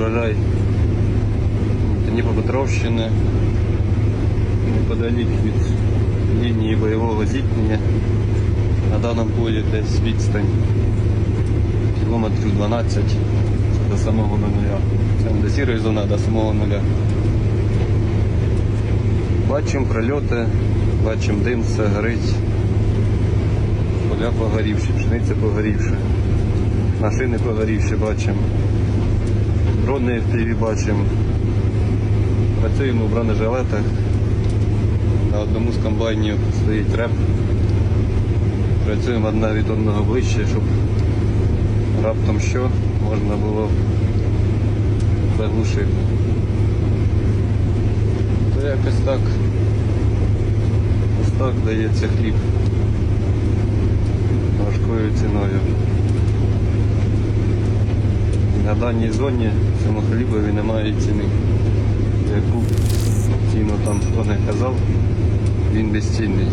урожай Дніпропетровщини, неподалік від лінії бойового зіткнення. На даному полі десь відстань кілометрів 12 до самого нуля. Це не до сірої зони, а до самого нуля. Бачимо прильоти, бачимо дим, все горить. Поля погорівші, пшениця погорівша. Машини погорівші бачимо. Дрони в ТВ бачимо. Працюємо в бронежилетах. На одному з комбайнів стоїть реп. Працюємо одна від одного ближче, щоб раптом що можна було заглушити. То якось так. Ось так дається хліб На даній зоні цьому хлібові немає ціни. Яку ціну там хто не казав, він безцінний.